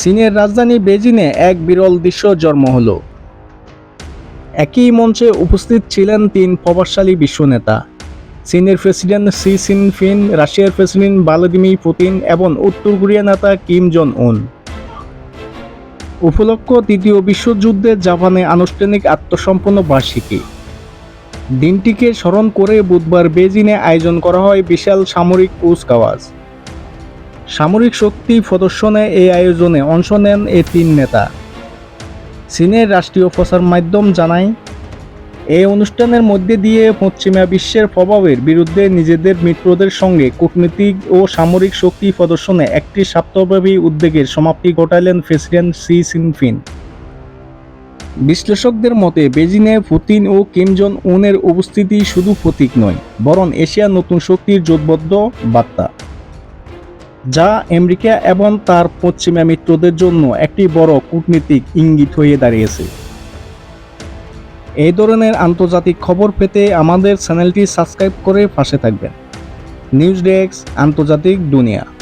চীনের রাজধানী বেজিংয়ে এক বিরল দৃশ্য জন্ম হলো। একই মঞ্চে উপস্থিত ছিলেন তিন প্রভাবশালী বিশ্বনেতা চীনের প্রেসিডেন্ট সি জিনপিং রাশিয়ার প্রেসিডেন্ট ভ্লাদিমির পুতিন এবং উত্তর কোরিয়া নেতা কিম জন উন। উপলক্ষ তৃতীয় বিশ্বযুদ্ধে জাপানে আনুষ্ঠানিক আত্মসম্পন্ন বার্ষিকী। দিনটিকে স্মরণ করে বুধবার বেজিংয়ে আয়োজন করা হয় বিশাল সামরিক কুচকাওয়াজ। সামরিক শক্তি প্রদর্শনে এই আয়োজনে অংশ নেন এই তিন নেতা। চীনের রাষ্ট্রীয় প্রচার মাধ্যম জানায়, এই অনুষ্ঠানের মধ্যে দিয়ে পশ্চিমা বিশ্বের প্রভাবের বিরুদ্ধে নিজেদের মিত্রদের সঙ্গে কূটনীতিক ও সামরিক শক্তি প্রদর্শনে একটি সপ্তাহব্যাপী উদ্যোগের সমাপ্তি ঘটালেন প্রেসিডেন্ট সি সিনফিন বিশ্লেষকদের মতে, বেজিংয়ে পুতিন ও কিম জন উনের উপস্থিতি শুধু প্রতীক নয়, বরং এশিয়ার নতুন শক্তির জোটবদ্ধ বার্তা। যা আমেরিকা এবং তার পশ্চিমা মিত্রদের জন্য একটি বড় কূটনীতিক ইঙ্গিত হয়ে দাঁড়িয়েছে। এই ধরনের আন্তর্জাতিক খবর পেতে আমাদের চ্যানেলটি সাবস্ক্রাইব করে পাশে থাকবেন। নিউজ ডেস্ক, আন্তর্জাতিক দুনিয়া।